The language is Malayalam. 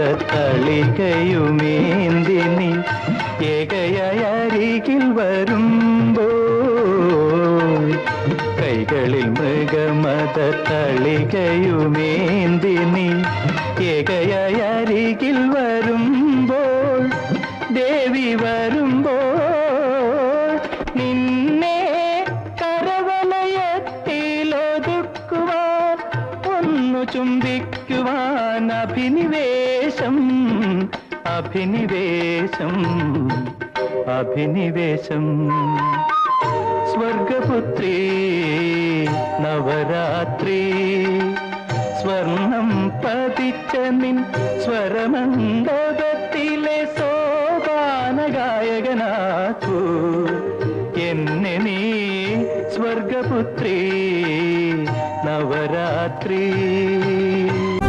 മത തളികയുമേന്തി നീ ഏകയായ അരികിൽ കൈകളിൽ മൃഗമത ഏകയായ വരുമ്പോൾ ദേവി വരുമ്പോൾ നിന്നെ ചുംബിക്കുവാൻ അഭിനിവേശം അഭിനിവേശം അഭിനിവേശം. സ്വർഗപുത്രി നവരാത്രി സ്വർണം പതിച്ച നിൻ സ്വരമണ്ഡപത്തിലെ സോപാന ഗായകനാക്കൂ എന്നെ നീ സ്വർഗപുത്രി നവരാത്രി.